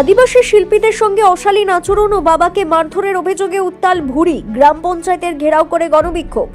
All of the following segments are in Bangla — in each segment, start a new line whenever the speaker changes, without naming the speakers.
আদিবাসী শিল্পীদের সঙ্গে অশালীন আচরণ ও বাবাকে মারধরের অভিযোগে উত্তাল ভুরি গ্রাম পঞ্চায়েতের ঘেরাও করে গণবিক্ষোভ।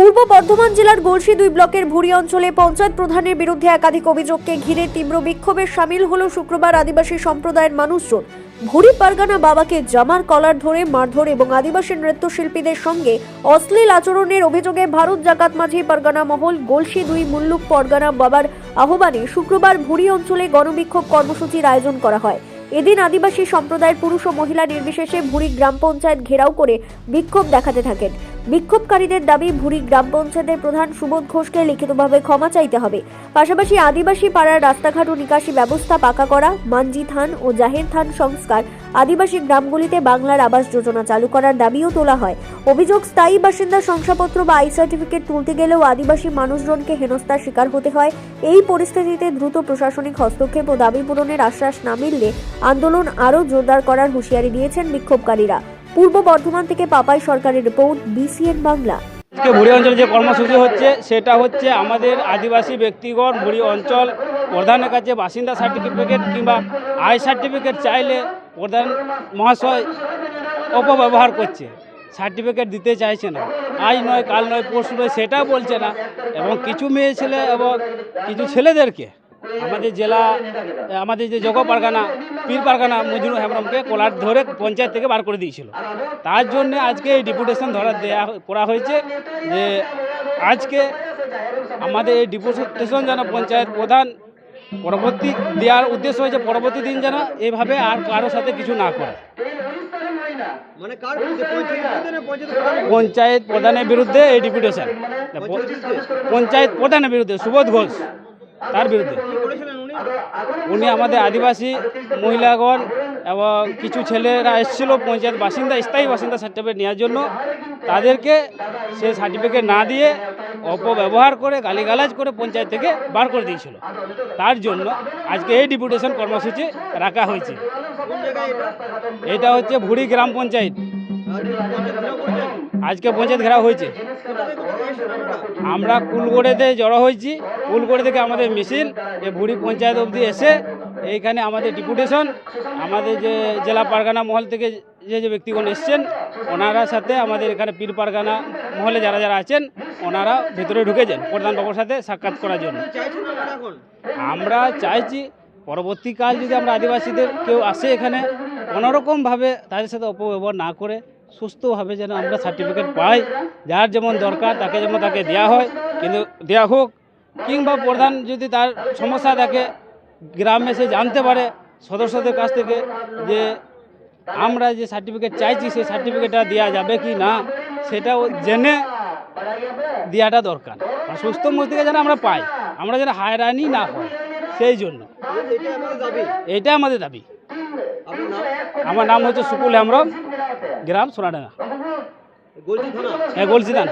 পূর্ব বর্ধমান জেলার গলসি দুই ব্লকের ভুরি অঞ্চলে পঞ্চায়েত প্রধানের বিরুদ্ধে একাধিক অভিযোগকে ঘিরে তীব্র বিক্ষোভে সামিল হল শুক্রবার আদিবাসী সম্প্রদায়ের মানুষজন। ভুরি পারগানা বাবাকে জামার কলার ধরে মারধর এবং আদিবাসী নৃত্যশিল্পীদের সঙ্গে অশ্লীল আচরণের অভিযোগে ভারত জাকাত মাঝি পারগানা মহল গলসি দুই, মুল্লুক পরগানা বাবার আহ্বানে শুক্রবার ভুরি অঞ্চলে গণবিক্ষোভ কর্মসূচির আয়োজন করা হয়। এদিন আদিবাসী সম্প্রদায়ের পুরুষ ও মহিলা নির্বিশেষে ভুরি গ্রাম পঞ্চায়েত ঘেরাও করে বিক্ষোভ দেখাতে থাকেন। বিক্ষোভকারীদের দাবি, ভুরি গ্রাম পঞ্চায়েতের প্রধান সুবোধ ঘোষকে লিখিতভাবে ক্ষমা চাইতে হবে। পাশাপাশি আদিবাসী পাড়ার রাস্তাঘাট ও নিকাশি ব্যবস্থা পাকা করা, মানজি থান ও জাহের থান সংস্কার, আদিবাসী গ্রামগুলিতে বাংলার আবাস যোজনা চালু করার দাবিও তোলা হয়। অভিযোগ, স্থায়ী বাসিন্দা শংসাপত্র বা আই সার্টিফিকেট তুলতে গেলেও আদিবাসী মানুষজনকে হেনস্থার শিকার হতে হয়। এই পরিস্থিতিতে দ্রুত প্রশাসনিক হস্তক্ষেপ ও দাবি পূরণের আশ্বাস না মিললে আন্দোলন আরও জোরদার করার হুঁশিয়ারি দিয়েছেন বিক্ষোভকারীরা। পূর্ব বর্ধমান থেকে পাপাই সরকারের রিপোর্ট, বিসিএন বাংলা।
আজকে বুড়ি অঞ্চলে যে কর্মসূচি হচ্ছে, সেটা হচ্ছে আমাদের আদিবাসী ব্যক্তিগণ বুড়ি অঞ্চল, প্রধানের কাছে বাসিন্দা সার্টিফিকেট কিংবা আয় সার্টিফিকেট চাইলে প্রধান মহাশয় অপব্যবহার করছে। সার্টিফিকেট দিতে চাইছে না। আজ নয়, কাল নয়, পরশু নয় সেটা বলছে না। এবং কিছু মেয়ে ছেলে এবং কিছু ছেলেদেরকে আমাদের জেলা আমাদের যে জগ পারগানা পীর পারগানা মজনু হেমব্রমকে কোলার ধরে পঞ্চায়েত থেকে বার করে দিয়েছিল। তার জন্য আজকে এই ডিপুটেশন ধরা দেয়া করা হয়েছে যে আজকে আমাদের এই ডিপুটেশন যেন পঞ্চায়েত প্রধান পরবর্তী দেওয়ার উদ্দেশ্য হয়েছে পরবর্তী দিন যেন এভাবে আর কারোর সাথে কিছু না করে।
মানে পঞ্চায়েত প্রধানের বিরুদ্ধে?
এই ডিপুটেশন
পঞ্চায়েত
প্রধানের বিরুদ্ধে সুবোধ ঘোষ তার বিরুদ্ধে।
উনি
আমাদের আদিবাসী মহিলাগণ এবং কিছু ছেলেরা এসেছিল, পঞ্চায়েত বাসিন্দা, স্থায়ী বাসিন্দা সার্টিফিকেট নেওয়ার জন্য। তাদেরকে সে সার্টিফিকেট না দিয়ে অপব্যবহার করে, গালিগালাজ করে পঞ্চায়েত থেকে বার করে দিয়েছিল। তার জন্য আজকে এই ডিপুটেশন কর্মসূচি রাখা হয়েছে।
এটা
হচ্ছে ভুড়ি গ্রাম পঞ্চায়েত। আজকে পঞ্চায়েত ঘেরাও হয়েছে? আমরা কুলগড়েতে জড়ো হয়েছি কুলগড়ে থেকে আমাদের মিছিল এই বুড়ি পঞ্চায়েত অবধি এসে এইখানে আমাদের ডিপুটেশন, আমাদের যে জেলা পারগানা মহল থেকে যে যে ব্যক্তিগণ এসছেন, ওনারা সাথে আমাদের এখানে পীর পারগানা মহলে যারা যারা আছেন, ওনারা ভেতরে ঢুকেছেন প্রধান বাবুর সাথে সাক্ষাৎ করার জন্য আমরা চাইছি পরবর্তীকাল যদি আমরা আদিবাসীদের কেউ আসে এখানে, কোনোরকমভাবে তাদের সাথে অপব্যবহার না করে সুস্থভাবে যেন আমরা সার্টিফিকেট পাই। যার যেমন দরকার, তাকে যেমন তাকে দেওয়া হয়। কিন্তু দেওয়া হোক, কিংবা প্রধান যদি তার সমস্যা থাকে, গ্রামে সে জানতে পারে সদস্যদের কাছ থেকে যে আমরা যে সার্টিফিকেট চাইছি, সেই সার্টিফিকেটটা দেওয়া যাবে কি না, সেটাও জেনে দেওয়াটা দরকার। আর সুস্থ মস্তিকে যেন আমরা পাই, আমরা যেন হায়রানি না হয় সেই জন্য।
এটা আমাদের দাবি
এইটা আমাদের দাবি
আপনার নাম
আমার নাম হচ্ছে সুকুল হেমরম গ্রাম সোনাডাঙ্গা। হ্যাঁ বলছি না